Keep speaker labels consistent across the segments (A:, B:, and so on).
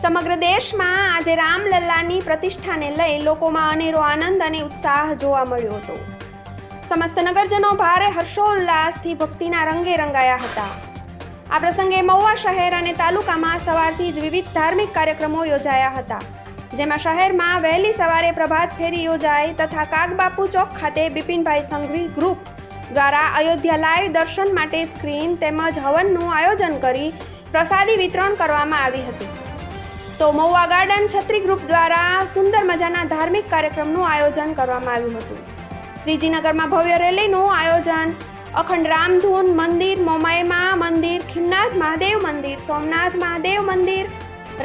A: સમગ્ર દેશમાં આજે રામલલ્લાની પ્રતિષ્ઠાને લઈ લોકોમાં અનેરો આનંદ અને ઉત્સાહ જોવા મળ્યો હતો. સમસ્ત નગરજનો ભારે હર્ષોલ્લાસથી ભક્તિના રંગે રંગાયા હતા. આ પ્રસંગે મહુવા શહેર અને તાલુકામાં સવારથી જ વિવિધ ધાર્મિક કાર્યક્રમો યોજાયા હતા. જેમાં શહેરમાં વહેલી સવારે પ્રભાત ફેરી યોજાઈ તથા કાગબાપુ ચોક ખાતે બિપિનભાઈ સંઘવી ગ્રુપ દ્વારા અયોધ્યા લાઈવ દર્શન માટે સ્ક્રીન તેમજ હવનનું આયોજન કરી પ્રસાદી વિતરણ કરવામાં આવી હતી. તો મહુવા ગાર્ડન છત્રી ગ્રુપ દ્વારા સુંદર મજાના ધાર્મિક કાર્યક્રમનું આયોજન કરવામાં આવ્યું હતું. શ્રીજીનગરમાં ભવ્ય રેલીનું આયોજન. અખંડ રામધૂન મંદિર મોમાયમા મંદિર, ખીમનાથ મહાદેવ મંદિર, સોમનાથ મહાદેવ મંદિર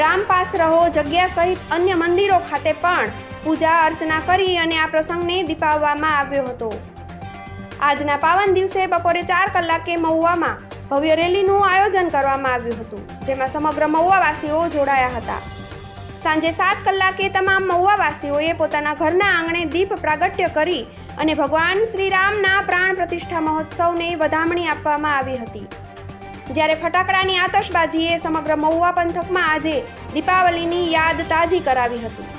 A: રામપાસ રહો, જગ્યા સહિત અન્ય મંદિરો ખાતે પણ પૂજા અર્ચના કરી અને આ પ્રસંગને દીપાવવામાં આવ્યો હતો. આજના પાવન દિવસે બપોરે ચાર કલાકે મહુવામાં ભવ્ય રેલીનું આયોજન કરવામાં આવ્યું હતું, જેમાં સમગ્ર મહુવાવાસીઓ જોડાયા હતા. સાંજે સાત કલાકે તમામ મહુવાવાસીઓએ પોતાના ઘરના આંગણે દીપ પ્રાગટ્ય કરી અને ભગવાન શ્રી રામના પ્રાણ પ્રતિષ્ઠા મહોત્સવને વધામણી આપવામાં આવી હતી. જ્યારે ફટાકડાની આતશબાજીએ સમગ્ર મહુવા પંથકમાં આજે દીપાવલીની યાદ તાજી કરાવી હતી.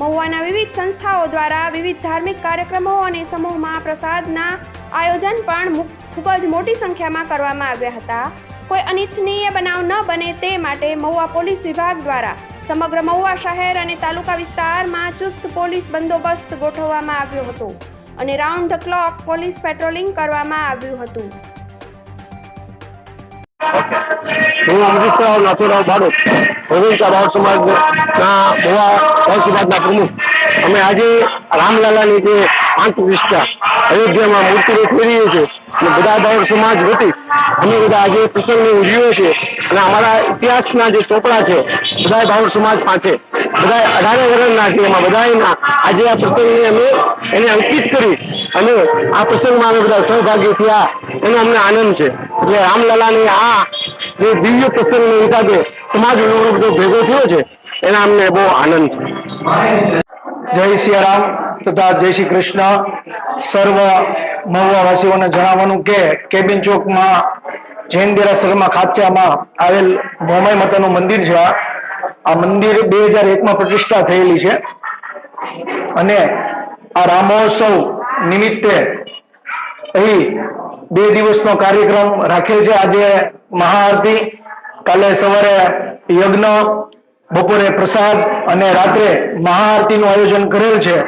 A: મહુવાના વિવિધ સંસ્થાઓ દ્વારા વિવિધ ધાર્મિક કાર્યક્રમો અને સમૂહમાં પ્રસાદના આયોજન પણ ખૂબ જ મોટી સંખ્યામાં કરવામાં આવ્યા હતા. કોઈ અનિચ્છનીય બનાવ ન બને તે માટે મહુવા પોલીસ વિભાગ દ્વારા સમગ્ર મહુવા શહેર અને તાલુકા વિસ્તારમાં ચુસ્ત પોલીસ બંદોબસ્ત ગોઠવવામાં આવ્યો હતો અને round the clock police patrolling કરવામાં આવ્યું હતું.
B: હું અમૃતરાવ નાથુરાવ બારોટ ઓગણીસા બાળ સમાજના. મોવા બાળ સમાજના પ્રમુખ. અમે આજે રામલાલાની જે પાંચ નિષ્ઠા અયોધ્યામાં મૂર્તિને ફેરીએ છીએ બધા બાળ સમાજ વતી અમે બધા આજે પ્રસંગને ઉજવીએ છીએ અને અમારા ઇતિહાસના જે ચોપડા છે, બધા બાળ સમાજ પાસે, બધા અઢારે વર્ષના છે, એમાં બધાના આજે આ પ્રસંગને અમે એને અંકિત કરી અને આ પ્રસંગમાં અમે બધા સહભાગી થયા. એનો અમને આનંદ છે. એટલે રામલાલાની આ જે દિવ્ય પ્રસંગનો હિસાબે સમાજ બધો ભેગો થયો છે, એના અમને બહુ આનંદ છે.
C: જય સિયારામ તથા જય શ્રી કૃષ્ણ. સર્વ મહુવાવાસીઓને જણાવવાનું કે કેબિન ચોકમાં જૈન દેરાસરમાં ખાચામાં આવેલ મોમાઈ માતાનું મંદિર છે. આ મંદિર બે હજાર એકમાં પ્રતિષ્ઠા થયેલી છે. અને આ રામોત્સવ નિમિત્તે અહીં બે દિવસનો કાર્યક્રમ રાખેલ છે. આજે મહાઆરતી. કાલે સવારે યજ્ઞ બપોરે પ્રસાદ અને રાત્રે મહાઆરતીનું આયોજન કરેલ છે.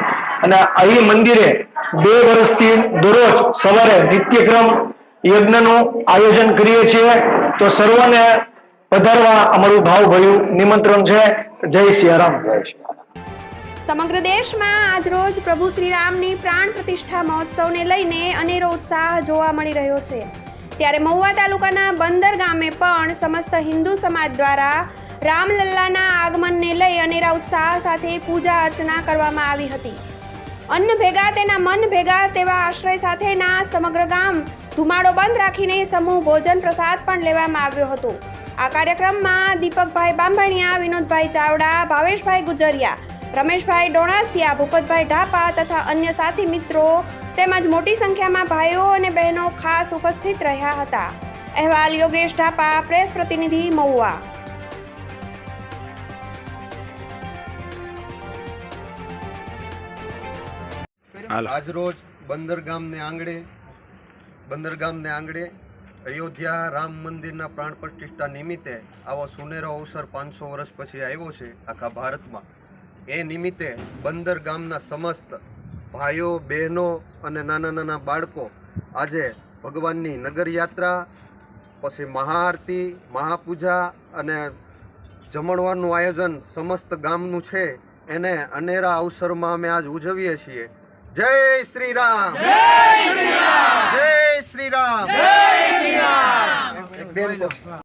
C: અને અહીં મંદિરે બે વર્ષથી દરરોજ સવારે નિત્યક્રમ યજ્ઞનું આયોજન કરીએ છીએ. તો સર્વને પધારવા અમારું ભાવભર્યું નિમંત્રણ છે. જય સિયારામ.
A: સમગ્ર દેશમાં આજરોજ પ્રભુ શ્રી રામની પ્રાણ પ્રતિષ્ઠા મહોત્સવને લઈને અનેરો ઉત્સાહ જોવા મળી રહ્યો છે. ત્યારે મહુવા તાલુકાના બંદર ગામે પણ સમસ્ત હિન્દુ સમાજ દ્વારા રામલલ્લાના આગમનને લઈ અનેરા ઉત્સાહ સાથે પૂજા અર્ચના કરવામાં આવી હતી. અન્ન ભેગા તેના મન ભેગા તેવા આશ્રય સાથેના સમગ્ર ગામ ધુમાડો બંધ રાખીને સમૂહ ભોજન પ્રસાદ પણ લેવામાં આવ્યો હતો. આ કાર્યક્રમમાં દીપકભાઈ બાંભણિયા, વિનોદભાઈ ચાવડા, ભાવેશભાઈ ગુજરિયા રમેશભાઈ ડોણાસિયા ભૂપતભાઈ ઢાપા તથા અન્ય સાથી મિત્રો તેમજ મોટી સંખ્યામાં ભાઈઓ અને બહેનો ખાસ ઉપસ્થિત રહ્યા હતા. અહેવાલ યોગેશ ઢાપા પ્રેસ પ્રતિનિધિ મહુવા.
D: આજરોજ બંદરગામને આંગણે બંદરગામને આંગણે અયોધ્યા રામ મંદિરના પ્રાણ પ્રતિષ્ઠા નિમિત્તે આવો સુનેરો અવસર પાંચસો વર્ષ પછી આવ્યો છે આખા ભારતમાં. એ નિમિત્તે બંદર ગામના સમસ્ત ભાઈઓ બહેનો અને નાના નાના બાળકો આજે ભગવાનની નગરયાત્રા પછી મહાઆરતી મહાપૂજા અને જમણવારનું આયોજન સમસ્ત ગામનું છે એને અનેરા અવસરમાં અમે આજ ઉજવીએ છીએ. જય શ્રી રામ જય શ્રી રામ જય શ્રી કહો.